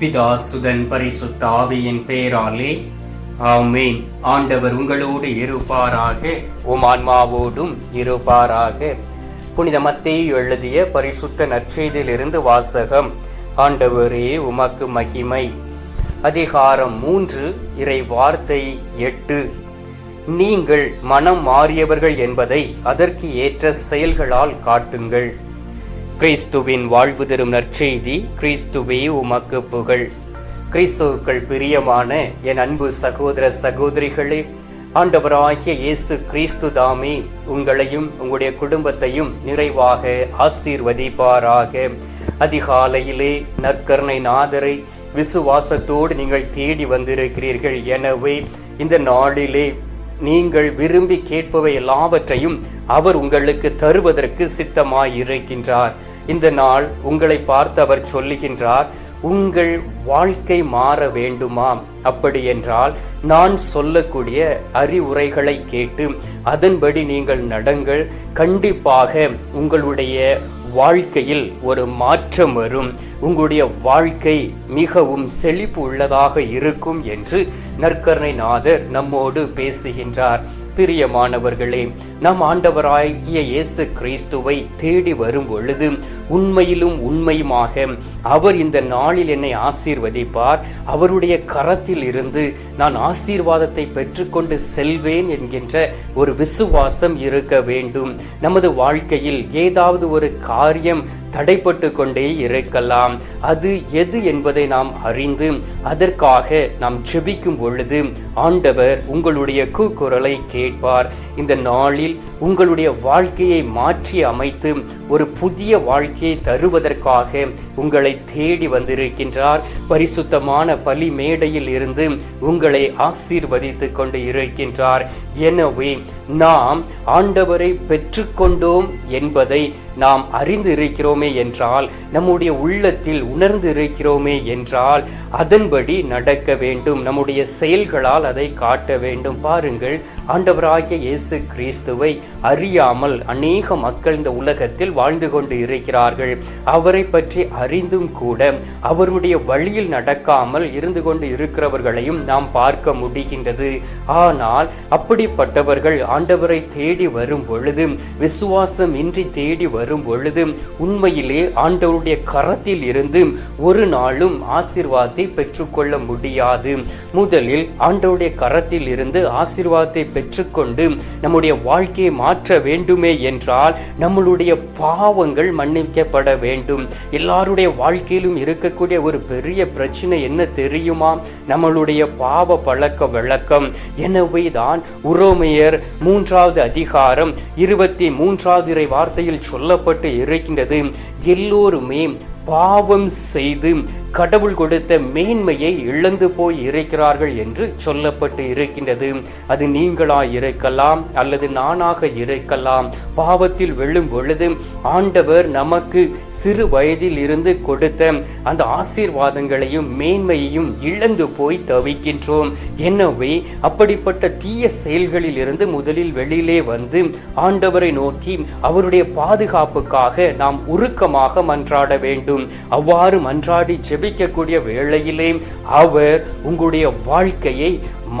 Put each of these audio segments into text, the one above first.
பிதா சுதன் பரிசுத்த ஆவியின் பெயராலே ஆமேன். ஆண்டவர் உங்களோடு இருப்பாராக உம் ஆன்மாவோடும் இருப்பாராக. புனித மத்தேயு எழுதிய பரிசுத்த நற்செய்தியிலிருந்து வாசகம் ஆண்டவரே உமக்கு மகிமை. அதிகாரம் மூன்று இறை வார்த்தை எட்டு. நீங்கள் மனம் மாறியவர்கள் என்பதை அதற்கு ஏற்ற செயல்களால் காட்டுங்கள். கிறிஸ்துவின் வாழ்வு தரும் நற்செய்தி கிறிஸ்துவே உமக்கு புகழ். கிறிஸ்துவுக்கள் பிரியமான என் அன்பு சகோதர சகோதரிகளே ஆண்டவராகிய இயேசு கிறிஸ்து தாமே உங்களையும் உங்களுடைய குடும்பத்தையும் நிறைவாக ஆசீர்வதிப்பாராக. அதிகாலையிலே நற்கருணை நாதரை விசுவாசத்தோடு நீங்கள் தேடி வந்திருக்கிறீர்கள். எனவே இந்த நாளிலே நீங்கள் விரும்பி கேட்பவை எல்லாவற்றையும் அவர் உங்களுக்கு தருவதற்கு சித்தமாயிருக்கின்றார் இந்த நாள் உங்களை பார்த்து அவர் சொல்லுகின்றார் உங்கள் வாழ்க்கை மாற வேண்டுமா அப்படி என்றால் நான் சொல்லக்கூடிய அறிவுரைகளை கேட்டு அதன்படி நீங்கள் நடங்கள். கண்டிப்பாக உங்களுடைய வாழ்க்கையில் ஒரு மாற்றம் வரும். உங்களுடைய வாழ்க்கை மிகவும் செழிப்பு உள்ளதாக இருக்கும் என்று நற்கருணை நாதர் நம்மோடு பேசுகின்றார். பிரியமானவர்களே நம் ஆண்டவராகிய இயேசு கிறிஸ்துவை தேடி வரும் பொழுது உண்மையிலும் உண்மையுமாக அவர் இந்த நாளில் என்னை ஆசீர்வதிப்பார். அவருடைய கரத்தில் இருந்து நான் ஆசீர்வாதத்தை பெற்றுக்கொண்டு செல்வேன் என்கின்ற ஒரு விசுவாசம் இருக்க வேண்டும். நமது வாழ்க்கையில் ஏதாவது ஒரு காரியம் தடைப்பட்டு கொண்டே இருக்கலாம். அது எது என்பதை நாம் அறிந்து அதற்காக நாம் ஜெபிக்கும் பொழுது ஆண்டவர் உங்களுடைய கூக்குரலை கேட்பார். இந்த நாளில் உங்களுடைய வாழ்க்கையை மாற்றி அமைத்து ஒரு புதிய வாழ்க்கையை தருவதற்காக உங்களை தேடி வந்திருக்கின்றார். பரிசுத்தமான பலி மேடையில் இருந்து உங்களை ஆசீர்வதித்து கொண்டு இருக்கின்றார். எனவே நாம் ஆண்டவரை பெற்றுக்கொண்டோம் என்பதை நாம் அறிந்து இருக்கிறோமே என்றால் நம்முடைய உள்ளத்தில் உணர்ந்து இருக்கிறோமே என்றால் அதன்படி நடக்க வேண்டும். நம்முடைய செயல்களால் அதை காட்ட வேண்டும். பாருங்கள் ஆண்டவராகிய இயேசு கிறிஸ்துவை அறியாமல் அநேக மக்கள் இந்த உலகத்தில் வாழ்ந்து கொண்டு இருக்கிறார்கள். அவரை பற்றி அறிந்தும் கூட அவருடைய வழியில் நடக்காமல் இருந்து கொண்டு இருக்கிறவர்களையும் நாம் பார்க்க முடிகின்றது. ஆனால் அப்படிப்பட்டவர்கள் ஆண்டவரை தேடி வரும் பொழுது விசுவாசம் இன்றி தேடி வரும் பொழுது உண்மையிலே ஆண்டவருடைய கரத்தில் இருந்து ஒரு நாளும் ஆசிர்வாதத்தை பெற்றுக்கொள்ள முடியாது. முதலில் ஆண்டவருடைய கரத்தில் இருந்து ஆசிர்வாதத்தை பெற்றுக்கொண்டு நம்முடைய வாழ்க்கையை மாற்ற வேண்டுமே என்றால் நம்மளுடைய பாவங்கள் மன்னிக்கப்பட வேண்டும். எல்லாருடைய வாழ்க்கையிலும் இருக்கக்கூடிய ஒரு பெரிய பிரச்சனை என்ன தெரியுமா? நம்மளுடைய பாவ பழக்க வழக்கம். எனவே தான் உரோமையர் மூன்றாவது அதிகாரம் இருபத்தி மூன்றாவது இறை வார்த்தையில் சொல்லப்பட்டு இருக்கின்றது. எல்லோருமே பாவம் செய்து கடவுள் கொடுத்த மேன்மையை இழந்து போய் இருக்கிறார்கள் என்று சொல்லப்பட்டு இருக்கின்றது. அது நீங்களா இருக்கலாம் அல்லது நானாக இருக்கலாம். பாவத்தில் விழும் பொழுது ஆண்டவர் நமக்கு சிறு வயதில் இருந்து கொடுத்த அந்த ஆசீர்வாதங்களையும் மேன்மையையும் இழந்து போய் தவிக்கின்றோம். எனவே அப்படிப்பட்ட தீய செயல்களில் இருந்து முதலில் வெளியிலே வந்து ஆண்டவரை நோக்கி அவருடைய பாதுகாப்புக்காக நாம் உருக்கமாக மன்றாட வேண்டும். அவ்வாறு மன்றாடி ஜெபிக்கக்கூடிய வேளையிலே அவர் உங்களுடைய வாழ்க்கையை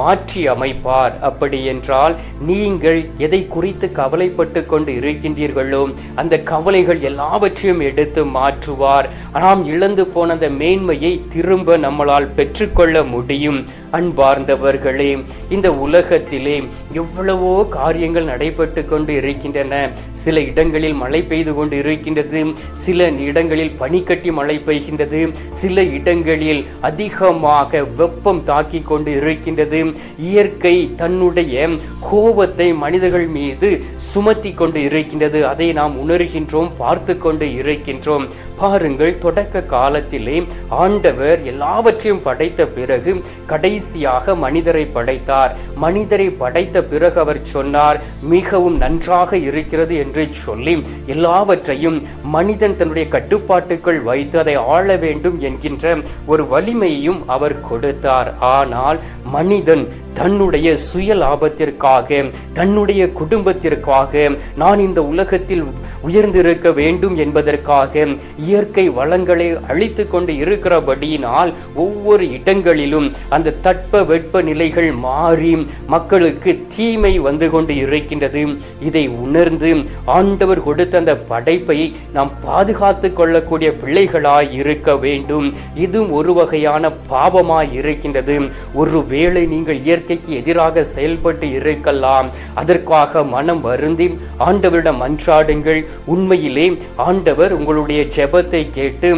மாற்றி அமைப்பார். அப்படி என்றால் நீங்கள் எதை குறித்து கவலைப்பட்டு கொண்டு இருக்கின்றீர்களோ அந்த கவலைகள் எல்லாவற்றையும் எடுத்து மாற்றுவார். நாம் இழந்து போன அந்த மேன்மையை திரும்ப நம்மளால் பெற்றுக்கொள்ள முடியும். அன்பார்ந்தவர்களே இந்த உலகத்திலே எவ்வளவோ காரியங்கள் நடைபெற்று கொண்டு இருக்கின்றன. சில இடங்களில் மழை பெய்து கொண்டு இருக்கின்றது சில இடங்களில் பனிக்கட்டி மழை பெய்கின்றது சில இடங்களில் அதிகமாக வெப்பம் தாக்கி கொண்டு இருக்கின்றது. இயற்கை தன்னுடைய கோபத்தை மனிதர்கள் மீது சுமத்தி கொண்டு இருக்கின்றது. அதை நாம் உணர்கின்றோம் பார்த்து கொண்டு இருக்கின்றோம். பாருங்கள் தொடக்க காலத்திலே ஆண்டவர் எல்லாவற்றையும் படைத்த பிறகு கடைசியாக மனிதரை படைத்தார். மனிதரை படைத்த பிறகு அவர் சொன்னார் மிகவும் நன்றாக இருக்கிறது என்று சொல்லி எல்லாவற்றையும் மனிதன் தன்னுடைய கட்டுப்பாட்டுக்குள் வைத்து அதை ஆள வேண்டும் என்கின்ற ஒரு வலிமையையும் அவர் கொடுத்தார். ஆனால் மனித மனிதன் தன்னுடைய சுய லாபத்திற்காக தன்னுடைய குடும்பத்திற்காக நான் இந்த உலகத்தில் உயர்ந்திருக்க வேண்டும் என்பதற்காக இயற்கை வளங்களை அழித்து கொண்டு இருக்கிறபடியினால் ஒவ்வொரு இடங்களிலும் அந்த தட்ப வெட்ப நிலைகள் மாறி மக்களுக்கு தீமை வந்து கொண்டு இருக்கின்றது. இதை உணர்ந்து ஆண்டவர் கொடுத்த அந்த படைப்பை நாம் பாதுகாத்து கொள்ளக்கூடிய பிள்ளைகளாய் இருக்க வேண்டும். இதுவும் ஒரு வகையான பாவமாய் இருக்கின்றது. ஒருவேளை நீங்கள் இயற்கைக்கு எதிராக செயல்பட்டு இருக்கலாம். அதற்காக மனம் வருந்தி ஆண்டவரிடம் அன்றாடுங்கள். உண்மையிலே ஆண்டவர் உங்களுடைய ஜெபத்தை கேட்டு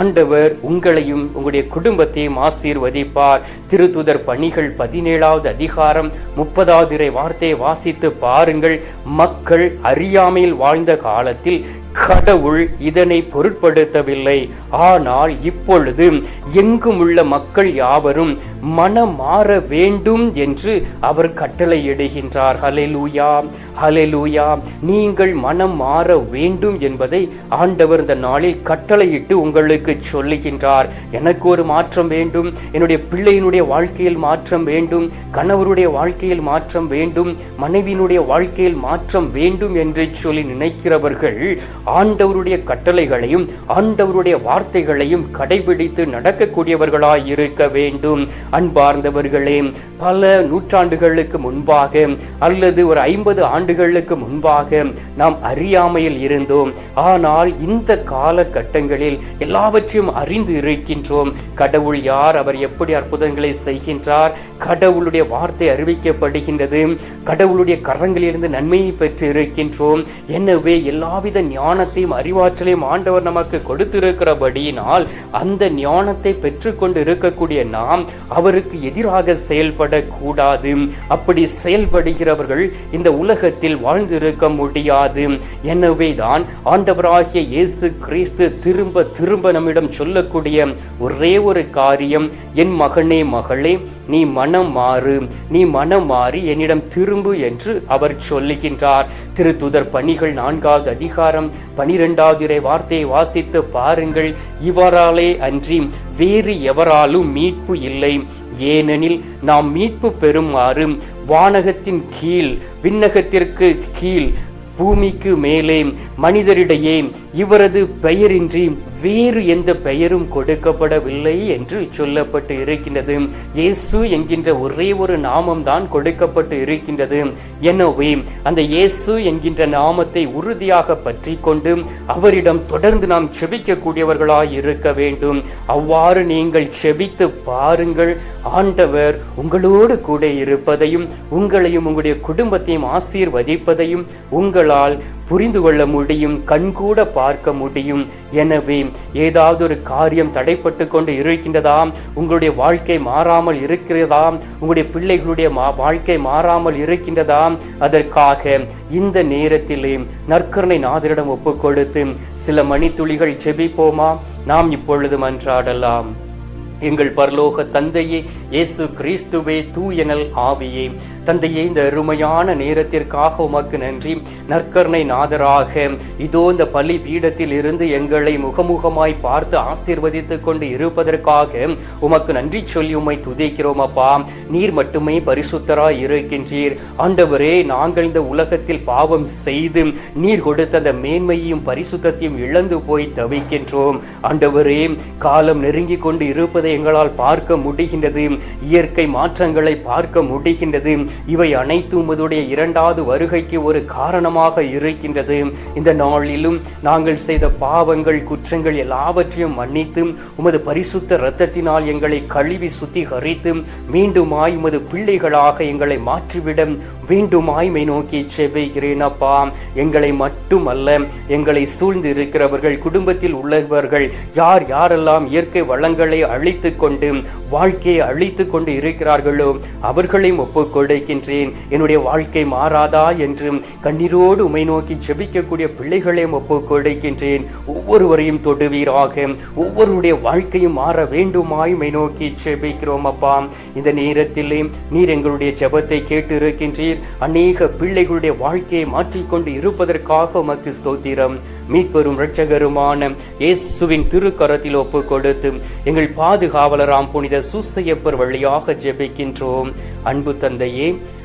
ஆண்டவர் உங்களையும் உங்களுடைய குடும்பத்தையும் ஆசீர்வதிப்பார். திருத்துதர் பணிகள் பதினேழாவது அதிகாரம் முப்பதாவது வார்த்தையை வாசித்து பாருங்கள். மக்கள் அறியாமையில் வாழ்ந்த காலத்தில் கடவுள் இதனை பொருட்படுத்தவில்லை. ஆனால் இப்பொழுது எங்கும் உள்ள மக்கள் யாவரும் மனம் மாற வேண்டும் என்று அவர் கட்டளையிடுகின்றார். ஹலெலூயா ஹலெலூயா நீங்கள் மனம் மாற வேண்டும் என்பதை ஆண்டவர் இந்த நாளில் கட்டளையிட்டு உங்களுக்கு சொல்லுகின்றார். எனக்கு ஒரு மாற்றம் வேண்டும் என்னுடைய பிள்ளையினுடைய வாழ்க்கையில் மாற்றம் வேண்டும் கணவருடைய வாழ்க்கையில் மாற்றம் வேண்டும் மனைவியினுடைய வாழ்க்கையில் மாற்றம் வேண்டும் என்று சொல்லி நினைக்கிறவர்கள் ஆண்டவருடைய கட்டளைகளையும் ஆண்டவருடைய வார்த்தைகளையும் கடைபிடித்து நடக்கக்கூடியவர்களாய் இருக்க வேண்டும். அன்பார்ந்தவர்களே பல நூற்றாண்டுகளுக்கு முன்பாக அல்லது ஒரு ஐம்பது ஆண்டுகளுக்கு முன்பாக நாம் அறியாமையில் இருந்தோம். ஆனால் இந்த காலகட்டங்களில் எல்லாவற்றையும் அறிந்து இருக்கின்றோம். கடவுள் யார்? அவர் எப்படி அற்புதங்களை செய்கின்றார்? கடவுளுடைய வார்த்தை அறிவிக்கப்படுகின்றது. கடவுளுடைய கரங்களிலிருந்து நன்மையை பெற்று இருக்கின்றோம். எனவே எல்லாவித ஞானத்தையும் அறிவாற்றலையும் ஆண்டவர் நமக்கு கொடுத்திருக்கிறபடியினால் அந்த ஞானத்தை பெற்றுக்கொண்டு இருக்கக்கூடிய நாம் அவருக்கு எதிராக செயல்படக்கூடாது. அப்படி செயல்படுகிறவர்கள் இந்த உலகத்தில் வாழ்ந்திருக்க முடியாது. எனவே தான் ஆண்டவராகிய இயேசு கிறிஸ்து திரும்ப திரும்ப நம்மிடம் சொல்லக்கூடிய ஒரே ஒரு காரியம் என் மகனே மகளே நீ மனம் மாறு நீ மனம் மாறி என்னிடம் திரும்பு என்று அவர் சொல்லுகின்றார். திருத்துதர் பணிகள் நான்காவது அதிகாரம் பனிரெண்டாவது இறை வார்த்தையை வாசித்து பாருங்கள். இவராலே அன்றி வேறு எவராலும் மீட்பு இல்லை. ஏனெனில் நாம் மீட்பு பெறுமாறு வானகத்தின் கீழ் விண்ணகத்திற்கு கீழ் பூமிக்கு மேலே மனிதரிடையே இவரது பெயரின்றி வேறு எந்த பெயரும் கொடுக்கப்படவில்லை என்று சொல்லப்பட்டு இருக்கின்றது. இயேசு என்கின்ற ஒரே ஒரு நாமம் தான் கொடுக்கப்பட்டு இருக்கின்றது. எனவே அந்த இயேசு என்கின்ற நாமத்தை உறுதியாக பற்றி கொண்டு அவரிடம் தொடர்ந்து நாம் செபிக்கக்கூடியவர்களாய் இருக்க வேண்டும். அவ்வாறு நீங்கள் செபித்து பாருங்கள். ஆண்டவர் உங்களோடு கூட இருப்பதையும் உங்களையும் உங்களுடைய குடும்பத்தையும் ஆசீர்வதிப்பதையும் உங்களால் புரிந்து கொள்ள முடியும் கண்கூட பார்க்க முடியும். எனவே ஏதாவது ஒரு காரியம் தடைப்பட்டு கொண்டு இருக்கின்றதாம் உங்களுடைய வாழ்க்கை மாறாமல் இருக்கிறதாம் உங்களுடைய பிள்ளைகளுடைய மா வாழ்க்கை மாறாமல் இருக்கின்றதாம் அதற்காக இந்த நேரத்திலே நற்கருணை நாதரிடம் ஒப்புக்கொடுத்து சில மணித்துளிகள் செபிப்போமா? நாம் இப்பொழுது மன்றாடலாம். எங்கள் பரலோக தந்தையே இயேசு கிறிஸ்துவே தூயனல் ஆவியே. தந்தையே இந்த அருமையான நேரத்திற்காக உமக்கு நன்றி. நற்கர்ணை நாதராக இதோ இந்த பள்ளி பீடத்தில் இருந்து எங்களை முகமுகமாய் பார்த்து ஆசீர்வதித்து கொண்டு இருப்பதற்காக உமக்கு நன்றி சொல்லி உம்மை துதிக்கிறோம் அப்பா. நீர் மட்டுமே பரிசுத்தராய் இருக்கின்றீர். ஆண்டவரே நாங்கள் இந்த உலகத்தில் பாவம் செய்து நீர் கொடுத்த அந்த மேன்மையையும் பரிசுத்தத்தையும் இழந்து போய் தவிக்கின்றோம். ஆண்டவரே காலம் நெருங்கி கொண்டு இருப்பதை எங்களால் பார்க்க முடிகின்றது இயற்கை மாற்றங்களை பார்க்க முடிகின்றது. இவை அனைத்தும் உமதுடைய இரண்டாவது வருகைக்கு ஒரு காரணமாக இருக்கின்றது. இந்த நாளிலும் நாங்கள் செய்த பாவங்கள் குற்றங்கள் எல்லாவற்றையும் மன்னித்து உமது பரிசுத்த இரத்தத்தினால் எங்களை கழுவி சுத்திகரித்து மீண்டுமாய் உமது பிள்ளைகளாக எங்களை மாற்றிவிட மீண்டும் ஆய்மை நோக்கி செபிக்கிறேன் அப்பா. எங்களை மட்டுமல்ல எங்களை சூழ்ந்து இருக்கிறவர்கள் குடும்பத்தில் உள்ளவர்கள் யார் யாரெல்லாம் இயற்கை வளங்களை அழித்து கொண்டு வாழ்க்கையை அழித்து கொண்டு இருக்கிறார்களோ அவர்களையும் ஒப்புக் கொடுக்கின்றேன். என்னுடைய வாழ்க்கை மாறாதா என்றும் கண்ணீரோடு உமை நோக்கி ஜெபிக்கக்கூடிய பிள்ளைகளையும் ஒப்புக் கொடுக்கின்றேன். ஒவ்வொருவரையும் தொடுவீராக. ஒவ்வொருடைய வாழ்க்கையும் மாற வேண்டுமாய் மை நோக்கி செபிக்கிறோம் அப்பா. இந்த நேரத்திலே நீர் எங்களுடைய ஜெபத்தை கேட்டு இருக்கின்றீர் அநேக பிள்ளைகளுடைய வாழ்க்கையை மாற்றிக்கொண்டு இருப்பதற்காக உமக்கு ஸ்தோத்திரம். மீட்பெரும் இரட்சகருமான இயேசுவின் திருக்கரத்தில் ஒப்பு கொடுத்து எங்கள் பாதுகாவலராம் புனித சுசையப்பர் வழியாக ஜெபிக்கின்றோம். அன்பு தந்தையே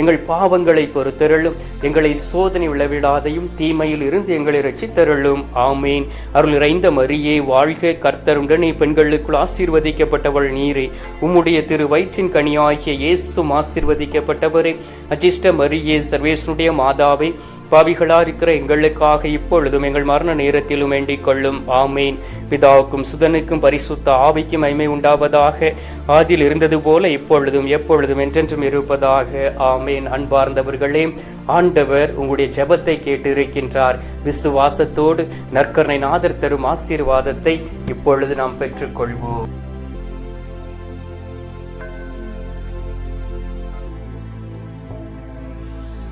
எங்கள் பாவங்களை பொறுத்தருளும். எங்களை சோதனை விளைவிடாதையும் தீமையில் இருந்து எங்களை ரசித்தருளும் ஆமேன். அருள் நிறைந்த மரியே வாழ்க கர்த்தருடனே பெண்களுக்குள் ஆசீர்வதிக்கப்பட்டவள் நீரே. உம்முடைய திரு வயிற்றின் கனியாகிய இயேசும் ஆசீர்வதிக்கப்பட்டவரே. அஜிஷ்ட மரியே சர்வேசனுடைய மாதாவே பாவிகளா இருக்கிற எங்களுக்காக இப்பொழுதும் எங்கள் மரண நேரத்திலும் வேண்டிக் கொள்ளும். ஆமேன். பிதாவுக்கும் சுதனுக்கும் பரிசுத்த ஆவிக்கும் மைமை உண்டாவதாக. ஆதில் இருந்தது போல இப்பொழுதும் எப்பொழுதும் என்றென்றும் இருப்பதாக. ஆமேன். அன்பார்ந்தவர்களே ஆண்டவர் உங்களுடைய ஜெபத்தை கேட்டு இருக்கின்றார் விசுவாசத்தோடு நற்கரணை நாதர் தரும் ஆசீர்வாதத்தை இப்பொழுது நாம் பெற்றுக்கொள்வோம்.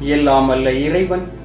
எல்லாம் அல்ல இறைவன்